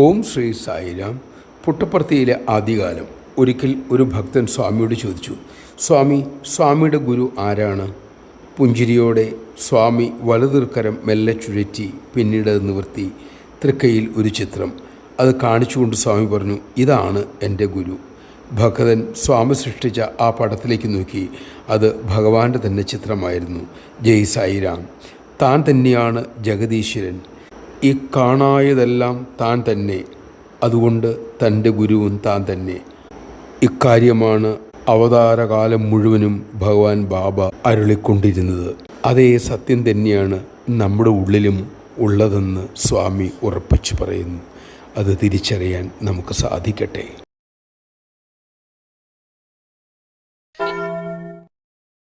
ഓം ശ്രീ സായിരാം. പുട്ടപ്പർത്തിയിലെ ആദ്യകാലം ഒരിക്കൽ ഒരു ഭക്തൻ സ്വാമിയോട് ചോദിച്ചു സ്വാമി സ്വാമിയുടെ ഗുരു ആരാണ്? പുഞ്ചിരിയോടെ സ്വാമി വലതുകരം മെല്ലെ ചുഴറ്റി പിന്നീട് നിവർത്തി തൃക്കൈയിൽ ഒരു ചിത്രം. അത് കാണിച്ചുകൊണ്ട് സ്വാമി പറഞ്ഞു ഇതാണ് എന്റെ ഗുരു. ഭക്തൻ സ്വാമി സൃഷ്ടിച്ച ആ പടത്തിലേക്ക് നോക്കി അത് ഭഗവാന്റെ തന്നെ ചിത്രമായിരുന്നു. ജയ് സായിരാം. താൻ തന്നെയാണ് ജഗദീശ്വരൻ. ഈ കാണായതെല്ലാം താൻ തന്നെ. അതുകൊണ്ട് തന്റെ ഗുരുവും താൻ തന്നെ. ഇക്കാര്യമാണ് അവതാരകാലം മുഴുവനും ഭഗവാൻ ബാബ അരുളിക്കൊണ്ടിരുന്നത്. അതേ സത്യം തന്നെയാണ് നമ്മുടെ ഉള്ളിലും ഉള്ളതെന്ന് സ്വാമി ഉറപ്പിച്ചു പറയുന്നു. അത് തിരിച്ചറിയാൻ നമുക്ക് സാധിക്കട്ടെ.